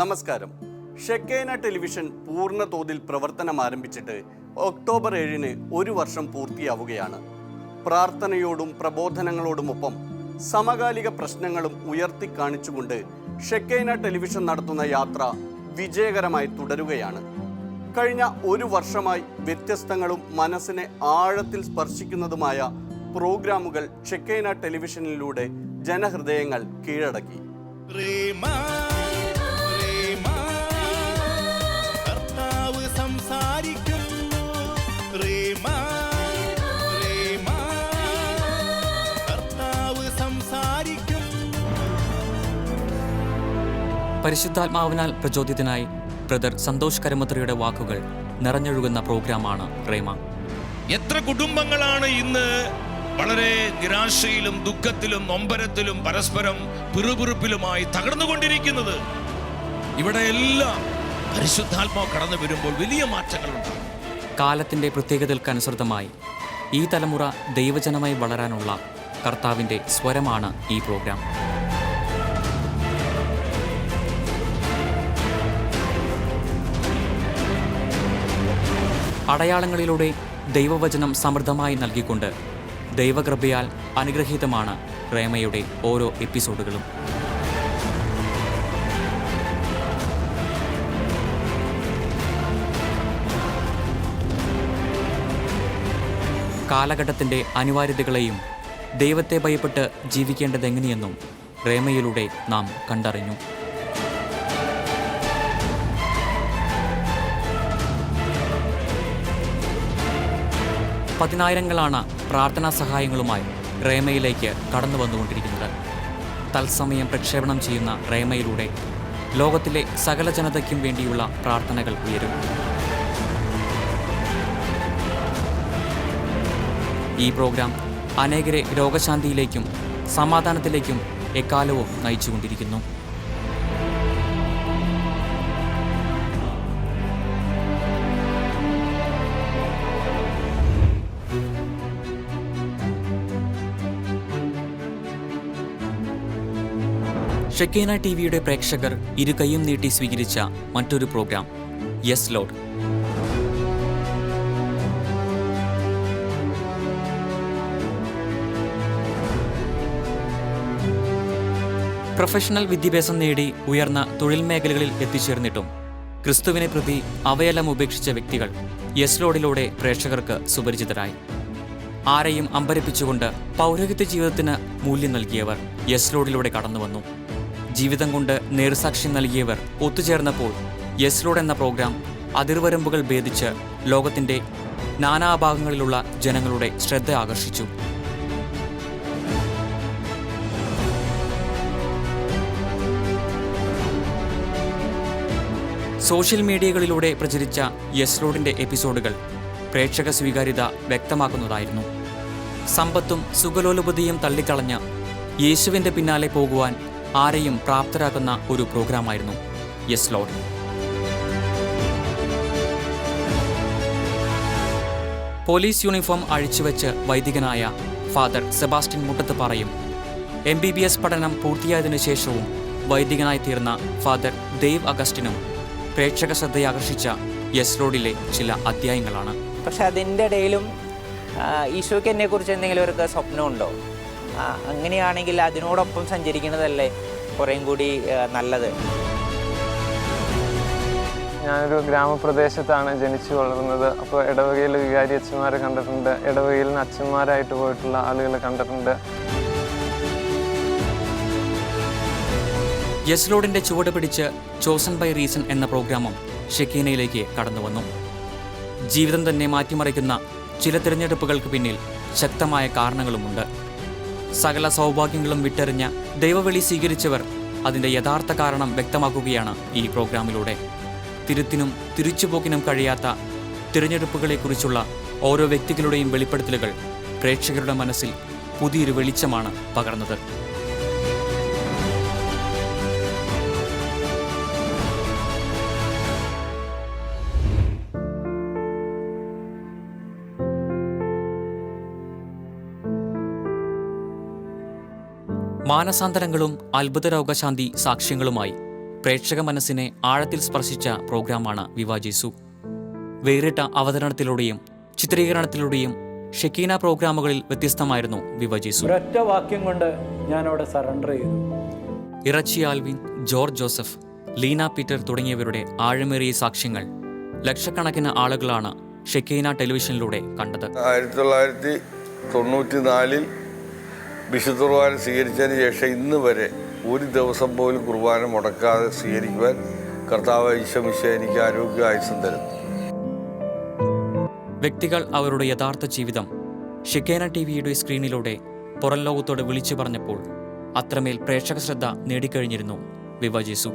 നമസ്കാരം. ഷെക്കേന ടെലിവിഷൻ പൂർണ തോതിൽ പ്രവർത്തനം ആരംഭിച്ചിട്ട് ഒക്ടോബർ ഏഴിന് ഒരു വർഷം പൂർത്തിയാവുകയാണ്. പ്രാർത്ഥനയോടും പ്രബോധനങ്ങളോടുമൊപ്പം സമകാലിക പ്രശ്നങ്ങളും ഉയർത്തി കാണിച്ചുകൊണ്ട് ഷെക്കേന ടെലിവിഷൻ നടത്തുന്ന യാത്ര വിജയകരമായി തുടരുകയാണ്. കഴിഞ്ഞ ഒരു വർഷമായി വ്യത്യസ്തങ്ങളും മനസ്സിനെ ആഴത്തിൽ സ്പർശിക്കുന്നതുമായ പ്രോഗ്രാമുകൾ ഷെക്കേന ടെലിവിഷനിലൂടെ ജനഹൃദയങ്ങൾ കീഴടക്കി. സംസാരിക്കുന്നു. കർത്താവ് സംസാരിക്കുന്നു. പരിശുദ്ധാത്മാവിനാൽ പ്രചോദിതനായി ബ്രദർ സന്തോഷ് കരമത്രയുടെ വാക്കുകൾ നിറഞ്ഞൊഴുകുന്ന പ്രോഗ്രാമാണ് പ്രേമ എത്ര കുടുംബങ്ങളാണ് ഇന്ന് വളരെ നിരാശയിലും ദുഃഖത്തിലും നൊമ്പരത്തിലും പരസ്പരം പിറുപിറുപ്പിലുമായി തകർന്നുകൊണ്ടിരിക്കുന്നത്? ഇവിടെ എല്ലാം പരിശുദ്ധാത്മാവ് കടന്നു വരുമ്പോൾ വലിയ മാറ്റങ്ങൾ ഉണ്ടാകും കാലത്തിന്റെ പ്രത്യേകതകൾക്കനുസൃതമായി ഈ തലമുറ ദൈവജനമായി വളരാനുള്ള കർത്താവിന്റെ സ്വരമാണ് ഈ പ്രോഗ്രാം. അടയാളങ്ങളിലൂടെ ദൈവവചനം സമൃദ്ധമായി നൽകിക്കൊണ്ട് ദൈവകൃപയാൽ അനുഗ്രഹീതമാണ് പ്രേമയുടെ ഓരോ എപ്പിസോഡുകളും. കാലഘട്ടത്തിന്റെ അനിവാര്യതകളെയും ദൈവത്തെ ഭയപ്പെട്ട് ജീവിക്കേണ്ടതെങ്ങനെയെന്നും പ്രേമയിലൂടെ നാം കണ്ടറിഞ്ഞു. പതിനായിരങ്ങളാണ് പ്രാർത്ഥനാ സഹായങ്ങളുമായി റേമയിലേക്ക് കടന്നു വന്നുകൊണ്ടിരിക്കുന്നത്. തത്സമയം പ്രക്ഷേപണം ചെയ്യുന്ന റേമയിലൂടെ ലോകത്തിലെ സകല ജനതയ്ക്കും വേണ്ടിയുള്ള പ്രാർത്ഥനകൾ ഉയരും. ഈ പ്രോഗ്രാം അനേകരെ രോഗശാന്തിയിലേക്കും സമാധാനത്തിലേക്കും എക്കാലവും നയിച്ചുകൊണ്ടിരിക്കുന്നു. ഷെക്കേന ടി വിയുടെ പ്രേക്ഷകർ ഇരു കൈയും നീട്ടി സ്വീകരിച്ച മറ്റൊരു പ്രോഗ്രാം യെസ് ലോഡ്. പ്രൊഫഷണൽ വിദ്യാഭ്യാസം നേടി ഉയർന്ന തൊഴിൽ മേഖലകളിൽ എത്തിച്ചേർന്നിട്ടും ക്രിസ്തുവിനെ പ്രതി അവയെല്ലാം ഉപേക്ഷിച്ച വ്യക്തികൾ യെസ് ലോഡിലൂടെ പ്രേക്ഷകർക്ക് സുപരിചിതരായി. ആരെയും അമ്പരപ്പിച്ചുകൊണ്ട് പൗരോഹിത്യ ജീവിതത്തിന് മൂല്യം നൽകിയവർ യെസ് ലോഡിലൂടെ കടന്നുവന്നു. ജീവിതം കൊണ്ട് നേർസാക്ഷ്യം നൽകിയവർ ഒത്തുചേർന്നപ്പോൾ യെസ് ലോഡ് എന്ന പ്രോഗ്രാം അതിർവരമ്പുകൾ ഭേദിച്ച് ലോകത്തിന്റെ നാനാഭാഗങ്ങളിലുള്ള ജനങ്ങളുടെ ശ്രദ്ധ ആകർഷിച്ചു. സോഷ്യൽ മീഡിയകളിലൂടെ പ്രചരിച്ച യെസ് റോഡിന്റെ എപ്പിസോഡുകൾ പ്രേക്ഷക സ്വീകാര്യത വ്യക്തമാക്കുന്നതായിരുന്നു. സമ്പത്തും സുഖലോലുപതിയും തള്ളിക്കളഞ്ഞ യേശുവിന്റെ പിന്നാലെ പോകുവാൻ ആരെയും പ്രാപ്തരാക്കുന്ന ഒരു പ്രോഗ്രാമായിരുന്നു യെസ് ലോഡ്. പോലീസ് യൂണിഫോം അഴിച്ചുവെച്ച് വൈദികനായ ഫാദർ സെബാസ്റ്റ്യൻ മുട്ടത്ത് പറയും എം ബി ബി എസ് പഠനം പൂർത്തിയായതിനു ശേഷവും വൈദികനായി തീർന്ന ഫാദർ ദേവ് അഗസ്റ്റിനും പ്രേക്ഷക ശ്രദ്ധയാകർഷിച്ച യെസ് റോഡിലെ ചില അധ്യായങ്ങളാണ്. പക്ഷെ അതിന്റെ ഇടയിലും ഈശോയ്ക്ക് എന്നെക്കുറിച്ച് എന്തെങ്കിലും ഒരു സ്വപ്നമുണ്ടോ? ഉണ്ടോ അങ്ങനെയാണെങ്കിൽ അതിനോടൊപ്പം സഞ്ചരിക്കുന്നതല്ലേ കുറേയും കൂടി നല്ലത്. ഞാനൊരു ഗ്രാമപ്രദേശത്താണ് ജനിച്ചു വളർന്നത്. അപ്പോൾ ഇടവകയിൽ വികാരി അച്ഛന്മാരെ കണ്ടിട്ടുണ്ട്. ഇടവകയിൽ നിന്ന് അച്ഛന്മാരായിട്ട് പോയിട്ടുള്ള ആളുകളെ കണ്ടിട്ടുണ്ട്. യെസ് റോഡിന്റെ ചുവട് പിടിച്ച് ചോസൺ ബൈ റീസൺ എന്ന പ്രോഗ്രാമും ഷെക്കീനയിലേക്ക് കടന്നുവന്നു. ജീവിതം തന്നെ മാറ്റിമറിക്കുന്ന ചില തിരഞ്ഞെടുപ്പുകൾക്ക് പിന്നിൽ ശക്തമായ കാരണങ്ങളുമുണ്ട്. സകല സൗഭാഗ്യങ്ങളും വിട്ടെറിഞ്ഞ ദൈവവിളി സ്വീകരിച്ചവർ അതിന്റെ യഥാർത്ഥ കാരണം വ്യക്തമാക്കുകയാണ് ഈ പ്രോഗ്രാമിലൂടെ. തിരുത്തിനും തിരിച്ചുപോക്കിനും കഴിയാത്ത തിരഞ്ഞെടുപ്പുകളെക്കുറിച്ചുള്ള ഓരോ വ്യക്തികളുടെയും വെളിപ്പെടുത്തലുകൾ പ്രേക്ഷകരുടെ മനസ്സിൽ പുതിയൊരു വെളിച്ചമാണ് പകർന്നത്. മാനസാന്തരങ്ങളും അത്ഭുത രോഗശാന്തി സാക്ഷ്യങ്ങളുമായി പ്രേക്ഷക മനസ്സിനെ ആഴത്തിൽ സ്പർശിച്ച പ്രോഗ്രാമാണ് വിവാജേസു വേറിട്ട അവതരണത്തിലൂടെയും ചിത്രീകരണത്തിലൂടെയും ഷെക്കീന പ്രോഗ്രാമുകളിൽ വ്യത്യസ്തമായിരുന്നു വിവാജേസു ഒരൊറ്റ വാക്യം കൊണ്ട് ഞാൻ അവിടെ സറണ്ടർ ചെയ്തു. ഇറച്ചി Alvin George Joseph Leena Peter തുടങ്ങിയവരുടെ ആഴമേറിയ സാക്ഷ്യങ്ങൾ ലക്ഷക്കണക്കിന് ആളുകളാണ് ഷെക്കീന ടെലിവിഷനിലൂടെ കണ്ടത്. ആയിരത്തി തൊള്ളായിരത്തി തൊണ്ണൂറ്റി നാലിൽ വിശുദ്ധ കുർബാന സ്വീകരിച്ചതിന് ശേഷം ഇന്ന് വരെ ഒരു ദിവസം പോലും കുർബാന മുടക്കാതെ സ്വീകരിക്കുവാൻ കർത്താവ് ഈശോമിശ എനിക്ക് ആരോഗ്യ ആയുസം തരുന്നു. വ്യക്തികൾ അവരുടെ യഥാർത്ഥ ജീവിതം ഷിക്കേന ടി വിയുടെ സ്ക്രീനിലൂടെ പുറം ലോകത്തോട് വിളിച്ചു പറഞ്ഞപ്പോൾ അത്രമേൽ പ്രേക്ഷക ശ്രദ്ധ നേടിക്കഴിഞ്ഞിരുന്നു വിവാജേസു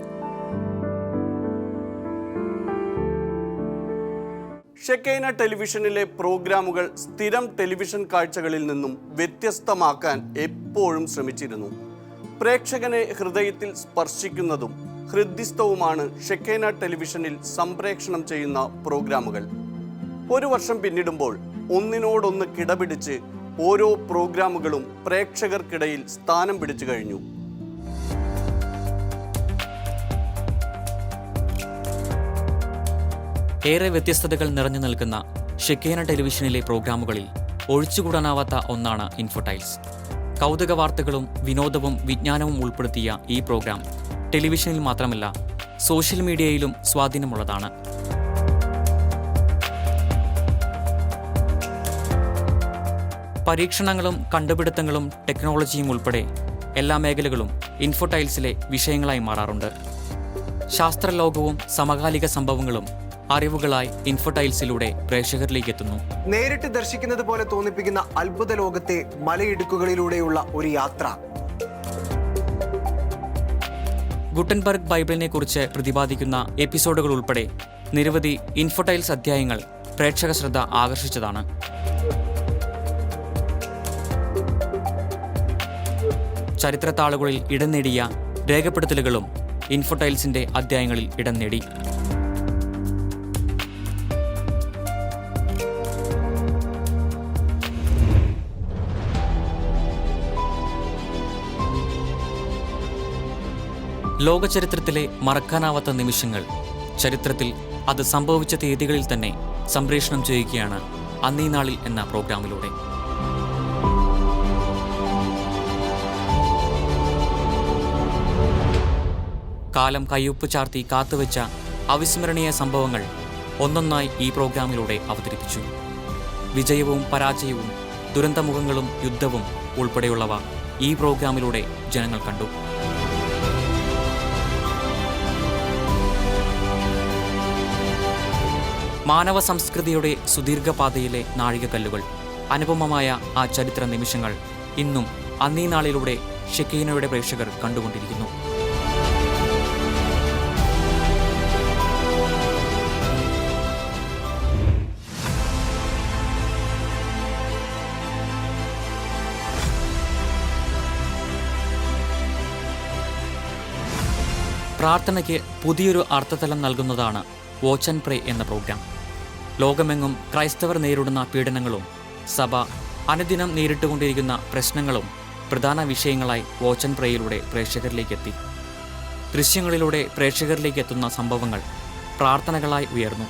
ഷെക്കൈന ടെലിവിഷനിലെ പ്രോഗ്രാമുകൾ സ്ഥിരം ടെലിവിഷൻ കാഴ്ചകളിൽ നിന്നും വ്യത്യസ്തമാക്കാൻ എപ്പോഴും ശ്രമിച്ചിരുന്നു. പ്രേക്ഷകനെ ഹൃദയത്തിൽ സ്പർശിക്കുന്നതും ഹൃദ്യസ്ഥവുമാണ് ഷെക്കൈന ടെലിവിഷനിൽ സംപ്രേക്ഷണം ചെയ്യുന്ന പ്രോഗ്രാമുകൾ. ഒരു വർഷം പിന്നിടുമ്പോൾ ഒന്നിനോടൊന്ന് കിടപിടിച്ച് ഓരോ പ്രോഗ്രാമുകളും പ്രേക്ഷകർക്കിടയിൽ സ്ഥാനം പിടിച്ചു കഴിഞ്ഞു. ഏറെ വ്യത്യസ്തതകൾ നിറഞ്ഞു നിൽക്കുന്ന ഷെക്കേന ടെലിവിഷനിലെ പ്രോഗ്രാമുകളിൽ ഒഴിച്ചുകൂടാനാവാത്ത ഒന്നാണ് ഇൻഫോടൈൽസ്. കൗതുക വാർത്തകളും വിനോദവും വിജ്ഞാനവും ഉൾപ്പെടുത്തിയ ഈ പ്രോഗ്രാം ടെലിവിഷനിൽ മാത്രമല്ല സോഷ്യൽ മീഡിയയിലും സ്വാധീനമുള്ളതാണ്. പരീക്ഷണങ്ങളും കണ്ടുപിടുത്തങ്ങളും ടെക്നോളജിയും ഉൾപ്പെടെ എല്ലാ മേഖലകളും ഇൻഫോടൈൽസിലെ വിഷയങ്ങളായി മാറാറുണ്ട്. ശാസ്ത്രലോകവും സമകാലിക സംഭവങ്ങളും അറിവുകളായി ഇൻഫോടൈൽസിലൂടെ പ്രേക്ഷകരിലേക്ക് എത്തുന്നു നേരിട്ട് ദർശിക്കുന്നത് പോലെ തോന്നിപ്പിക്കുന്ന അത്ഭുത ലോകത്തെ മലയിടുക്കുകളിലൂടെയുള്ള ഒരു യാത്ര. ഗുട്ടൻബർഗ് ബൈബിളിനെ കുറിച്ച് പ്രതിപാദിക്കുന്ന എപ്പിസോഡുകൾ ഉൾപ്പെടെ നിരവധി ഇൻഫോടൈൽസ് അധ്യായങ്ങൾ പ്രേക്ഷക ശ്രദ്ധ ആകർഷിച്ചതാണ്. ചരിത്രത്താളുകളിൽ ഇടം നേടിയ രേഖപ്പെടുത്തലുകളും ഇൻഫോടൈൽസിന്റെ അധ്യായങ്ങളിൽ ഇടം നേടി. ലോകചരിത്രത്തിലെ മറക്കാനാവാത്ത നിമിഷങ്ങൾ. ചരിത്രത്തിൽ അത് സംഭവിച്ച തീയതികളിൽ തന്നെ സംപ്രേഷണം ചെയ്യുകയാണ് അന്നീ നാളിൽ എന്ന പ്രോഗ്രാമിലൂടെ. കാലം കയ്യൊപ്പ് ചാർത്തി കാത്തുവെച്ച അവിസ്മരണീയ സംഭവങ്ങൾ ഒന്നൊന്നായി ഈ പ്രോഗ്രാമിലൂടെ അവതരിപ്പിച്ചു. വിജയവും പരാജയവും ദുരന്തമുഖങ്ങളും യുദ്ധവും ഉൾപ്പെടെയുള്ളവ ഈ പ്രോഗ്രാമിലൂടെ ജനങ്ങൾ കണ്ടു. മാനവ സംസ്കൃതിയുടെ സുദീർഘപാതയിലെ നാഴികക്കല്ലുകൾ. അനുപമമായ ആ ചരിത്ര നിമിഷങ്ങൾ ഇന്നും അന്നീ നാളിലൂടെ ഷെക്കീനയുടെ പ്രേക്ഷകർ കണ്ടുകൊണ്ടിരിക്കുന്നു. പ്രാർത്ഥനയ്ക്ക് പുതിയൊരു അർത്ഥതലം നൽകുന്നതാണ് വാച്ച് ആൻഡ് പ്രേ എന്ന പ്രോഗ്രാം. ലോകമെങ്ങും ക്രൈസ്തവർ നേരിടുന്ന പീഡനങ്ങളും സഭ അനുദിനം നേരിട്ടുകൊണ്ടിരിക്കുന്ന പ്രശ്നങ്ങളും പ്രധാന വിഷയങ്ങളായി വോച്ചൻ പ്രേയിലൂടെ പ്രേക്ഷകരിലേക്ക് എത്തി ദൃശ്യങ്ങളിലൂടെ പ്രേക്ഷകരിലേക്ക് എത്തുന്ന സംഭവങ്ങൾ പ്രാർത്ഥനകളായി ഉയർന്നു.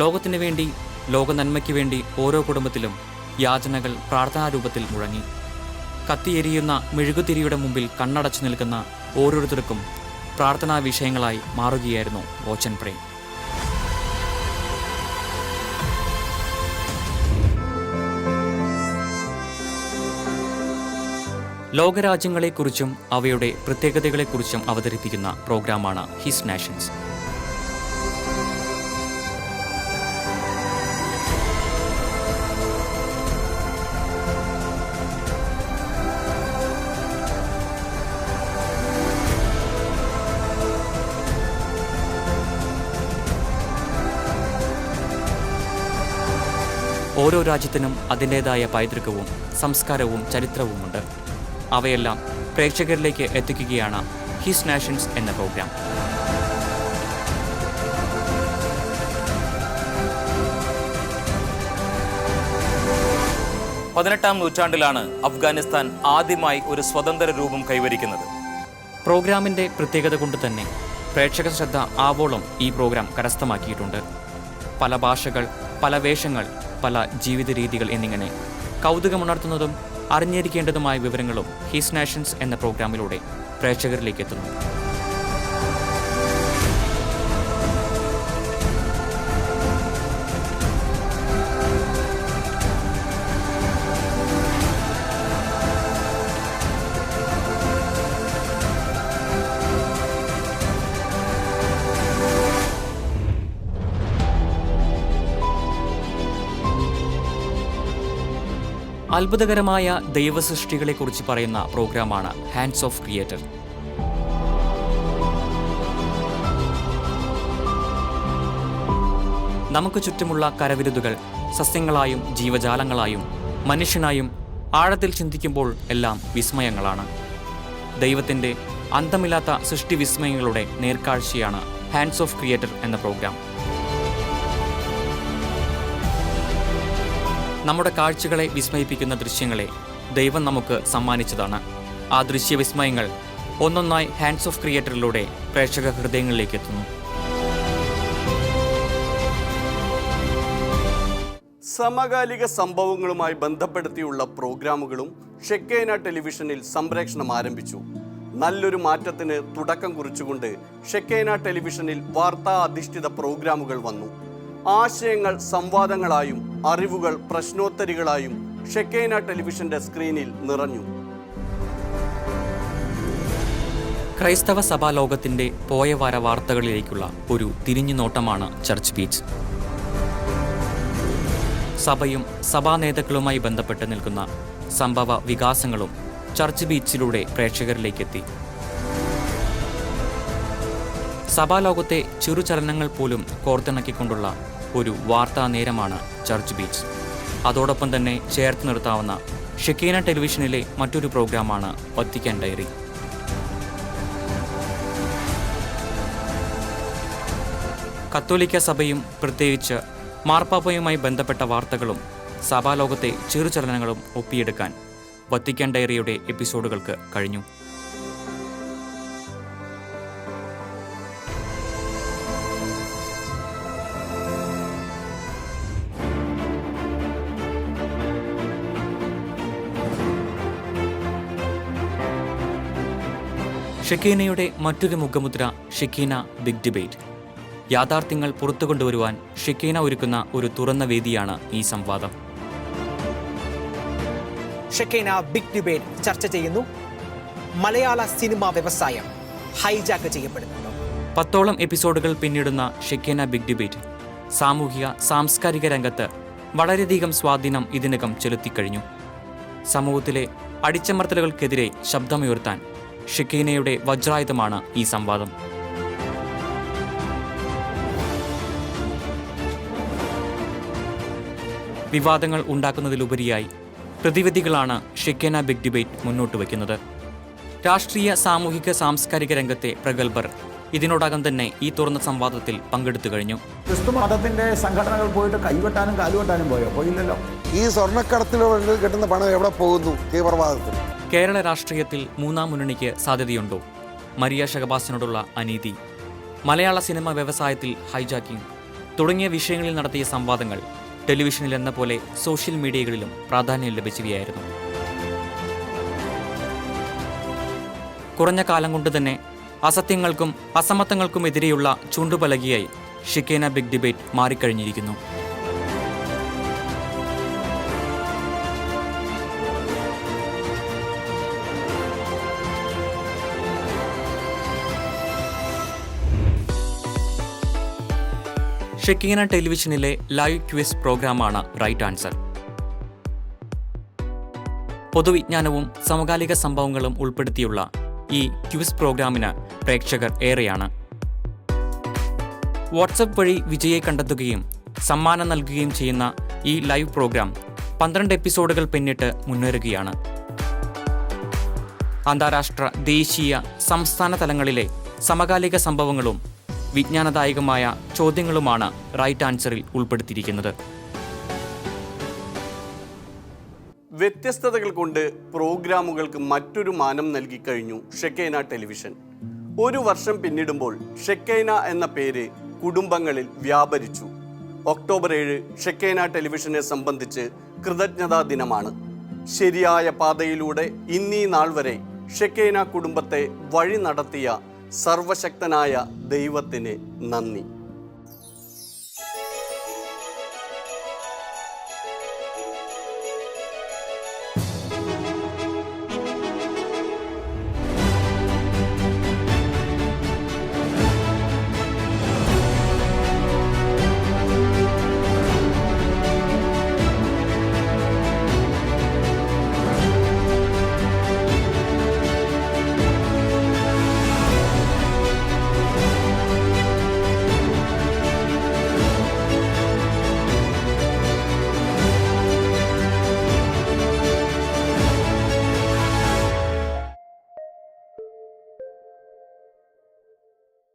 ലോകത്തിനു വേണ്ടി ലോകനന്മയ്ക്ക് വേണ്ടി ഓരോ കുടുംബത്തിലും യാചനകൾ പ്രാർത്ഥനാരൂപത്തിൽ മുഴങ്ങി. കത്തിയെരിയുന്ന മെഴുകുതിരിയുടെ മുമ്പിൽ കണ്ണടച്ചു നിൽക്കുന്ന ഓരോരുത്തർക്കും പ്രാർത്ഥനാ വിഷയങ്ങളായി മാറുകയായിരുന്നു വോച്ചൻ പ്രേം. ലോകരാജ്യങ്ങളെക്കുറിച്ചും അവയുടെ പ്രത്യേകതകളെക്കുറിച്ചും അവതരിപ്പിക്കുന്ന പ്രോഗ്രാമാണ് ഹിസ് നാഷൻസ്. ഓരോ രാജ്യത്തിനും അതിന്റേതായ പൈതൃകവും സംസ്കാരവും ചരിത്രവുമുണ്ട്. അവയെല്ലാം പ്രേക്ഷകരിലേക്ക് എത്തിക്കുകയാണ് ഹിസ് നാഷൻസ് എന്ന പ്രോഗ്രാം. പതിനെട്ടാം നൂറ്റാണ്ടിലാണ് അഫ്ഗാനിസ്ഥാൻ ആദ്യമായി ഒരു സ്വതന്ത്ര രൂപം കൈവരിക്കുന്നത്. പ്രോഗ്രാമിന്റെ പ്രത്യേകത കൊണ്ട് തന്നെ പ്രേക്ഷക ശ്രദ്ധ ആവോളം ഈ പ്രോഗ്രാം കരസ്ഥമാക്കിയിട്ടുണ്ട്. പല ഭാഷകൾ പല വേഷങ്ങൾ പല ജീവിത രീതികൾ എന്നിങ്ങനെ കൗതുകമുണർത്തുന്നതും അറിഞ്ഞിരിക്കേണ്ടതുമായ വിവരങ്ങളും ഹിസ് നാഷൻസ് എന്ന പ്രോഗ്രാമിലൂടെ പ്രേക്ഷകരിലേക്ക് എത്തുന്നു അത്ഭുതകരമായ ദൈവസൃഷ്ടികളെക്കുറിച്ച് പറയുന്ന പ്രോഗ്രാമാണ് ഹാൻഡ്സ് ഓഫ് ക്രിയേറ്റർ നമുക്ക് ചുറ്റുമുള്ള കരവിരുതുകൾ സസ്യങ്ങളായും ജീവജാലങ്ങളായും മനുഷ്യനായും ആഴത്തിൽ ചിന്തിക്കുമ്പോൾ എല്ലാം വിസ്മയങ്ങളാണ്. ദൈവത്തിന്റെ അന്തമില്ലാത്ത സൃഷ്ടി വിസ്മയങ്ങളുടെ നേർക്കാഴ്ചയാണ് ഹാൻഡ്സ് ഓഫ് ക്രിയേറ്റർ എന്ന പ്രോഗ്രാം. നമ്മുടെ കാഴ്ചകളെ വിസ്മയിപ്പിക്കുന്ന ദൃശ്യങ്ങളെ ദൈവം നമുക്ക് സമ്മാനിച്ചതാണ്. ആ ദൃശ്യവിസ്മയങ്ങൾ ഒന്നൊന്നായി ഹാൻഡ്സ് ഓഫ് ക്രിയേറ്ററിലൂടെ പ്രേക്ഷക ഹൃദയങ്ങളിലേക്ക് എത്തുന്നു. സമകാലിക സംഭവങ്ങളുമായി ബന്ധപ്പെടുത്തിയുള്ള പ്രോഗ്രാമുകളും ഷെക്കേന ടെലിവിഷനിൽ സംപ്രേഷണം ആരംഭിച്ചു. നല്ലൊരു മാറ്റത്തിന് തുടക്കം കുറിച്ചുകൊണ്ട് ഷെക്കേന ടെലിവിഷനിൽ വാർത്താ അധിഷ്ഠിത പ്രോഗ്രാമുകൾ വന്നു. ആശയങ്ങൾ സംവാദങ്ങളായും അറിവുകൾ പ്രശ്നോത്തരികളായും ഷെക്കേന ടെലിവിഷന്റെ സ്ക്രീനിൽ നിറഞ്ഞു. ക്രൈസ്തവ സഭാ ലോകത്തിന്റെ പോയവാര വാർത്തകളിലേക്കുള്ള ഒരു തിരിഞ്ഞുനോട്ടമാണ് ചർച്ച് ബീച്ച് സഭയും സഭാ നേതാക്കളുമായി ബന്ധപ്പെട്ട് നിൽക്കുന്ന സംഭവ വികാസങ്ങളും ചർച്ച് ബീച്ചിലൂടെ പ്രേക്ഷകരിലേക്കെത്തി. സഭാലോകത്തെ ചെറുചലനങ്ങൾ പോലും കോർത്തിണക്കിക്കൊണ്ടുള്ള ഒരു വാർത്താ നേരമാണ് ചർച്ച് ബീച്ച്. അതോടൊപ്പം തന്നെ ചേർത്ത് നിർത്താവുന്ന ഷെക്കീന ടെലിവിഷനിലെ മറ്റൊരു പ്രോഗ്രാമാണ് വത്തിക്കാൻ ഡയറി. കത്തോലിക്ക സഭയും പ്രത്യേകിച്ച് മാർപ്പാപ്പയുമായി ബന്ധപ്പെട്ട വാർത്തകളും സഭാലോകത്തെ ചെറുചലനങ്ങളും ഒപ്പിയെടുക്കാൻ വത്തിക്കാൻ ഡയറിയുടെ എപ്പിസോഡുകൾക്ക് കഴിഞ്ഞു. ഷെക്കീനയുടെ മറ്റൊരു മുഖമുദ്ര ഷെക്കീന ബിഗ് ഡിബേറ്റ്. യാഥാർത്ഥ്യങ്ങൾ പുറത്തു കൊണ്ടുവരുവാൻ ഷെക്കീന ഒരുക്കുന്ന ഒരു തുറന്ന വേദിയാണ് ഈ സംവാദം. ഷെക്കീന ബിഗ് ഡിബേറ്റ് ചർച്ച ചെയ്യുന്നു. മലയാള സിനിമാ വ്യവസായം ഹൈജാക്ക് ചെയ്യപ്പെടുന്നു. പത്തോളം എപ്പിസോഡുകൾ പിന്നിടുന്ന ഷെക്കീന ബിഗ് ഡിബേറ്റ്. സാമൂഹിക സാംസ്കാരിക രംഗത്ത് വളരെയധികം സ്വാധീനം ഇതിനകം ചെലുത്തിക്കഴിഞ്ഞു. സമൂഹത്തിലെ അടിച്ചമർത്തലുകൾക്കെതിരെ ശബ്ദമുയർത്താൻ ഷെക്കീനയുടെ വജ്രായുധമാണ് ഈ സംവാദം. വിവാദങ്ങൾ ഉണ്ടാക്കുന്നതിലുപരിയായി പ്രതിവിധികളാണ് ഷെക്കേന ബിഗ് ഡിബേറ്റ് മുന്നോട്ട് വയ്ക്കുന്നത്. രാഷ്ട്രീയ സാമൂഹിക സാംസ്കാരിക രംഗത്തെ പ്രഗത്ഭർ ഇതിനോടകം തന്നെ ഈ തുറന്ന സംവാദത്തിൽ പങ്കെടുത്തു കഴിഞ്ഞു. ക്രിസ്തു മതത്തിന്റെ സംഘടനകൾ പോയിട്ട് കൈവെട്ടാനും കാലുവെട്ടാനും പോയോ? പോയില്ലല്ലോ. ഈ സ്വർണക്കടത്തിൽ കിട്ടുന്ന പണം എവിടെ പോകുന്നു? തീവ്രവാദത്തിൽ. കേരള രാഷ്ട്രീയത്തിൽ മൂന്നാം മുന്നണിക്ക് സാധ്യതയുണ്ടോ? മരിയ ഷഹബാസിനോടുള്ള അനീതി. മലയാള സിനിമ വ്യവസായത്തിൽ ഹൈജാക്കിംഗ്. തുടങ്ങിയ വിഷയങ്ങളിൽ നടത്തിയ സംവാദങ്ങൾ ടെലിവിഷനിൽ എന്ന പോലെ സോഷ്യൽ മീഡിയകളിലും പ്രാധാന്യം ലഭിക്കുകയായിരുന്നു കുറഞ്ഞ കാലം കൊണ്ട് തന്നെ അസത്യങ്ങൾക്കും അസമത്വങ്ങൾക്കുമെതിരെയുള്ള ചൂണ്ടുപലകിയായി ഷിക്കേന ബിഗ് ഡിബേറ്റ് മാറിക്കഴിഞ്ഞിരിക്കുന്നു. ഷെക്കീന ടെലിവിഷനിലെ ലൈവ് ക്വിസ് പ്രോഗ്രാമാണ് റൈറ്റ് ആൻസർ പൊതുവിജ്ഞാനവും സമകാലിക സംഭവങ്ങളും ഉൾപ്പെടുത്തിയുള്ള ഈ ക്വിസ് പ്രോഗ്രാമിന് പ്രേക്ഷകർ ഏറെയാണ്. വാട്സപ്പ് വഴി വിജയെ കണ്ടെത്തുകയും സമ്മാനം നൽകുകയും ചെയ്യുന്ന ഈ ലൈവ് പ്രോഗ്രാം പന്ത്രണ്ട് എപ്പിസോഡുകൾ പിന്നിട്ട് മുന്നേറുകയാണ്. അന്താരാഷ്ട്ര ദേശീയ സംസ്ഥാന തലങ്ങളിലെ സമകാലിക സംഭവങ്ങളും വിജ്ഞാനദായകമായ ചോദ്യങ്ങളുമാണ് റൈറ്റ് ആൻസറിൽ ഉൾപ്പെടുത്തിയിരിക്കുന്നത്. വ്യത്യസ്തതകൾ കൊണ്ട് പ്രോഗ്രാമുകൾക്ക് മറ്റൊരു മാനം നൽകി കഴിഞ്ഞു ഷെക്കേന ടെലിവിഷൻ. ഒരു വർഷം പിന്നിടുമ്പോൾ ഷെക്കൈന എന്ന പേര് കുടുംബങ്ങളിൽ വ്യാപരിച്ചു. ഒക്ടോബർ ഏഴ് ഷെക്കൈന ടെലിവിഷനെ സംബന്ധിച്ച് കൃതജ്ഞതാ ദിനമാണ്. ശരിയായ പാതയിലൂടെ ഇന്നീ നാൾ വരെ ഷെക്കൈന കുടുംബത്തെ വഴി നടത്തിയ സർവശക്തനായ ദൈവത്തിന് നന്ദി.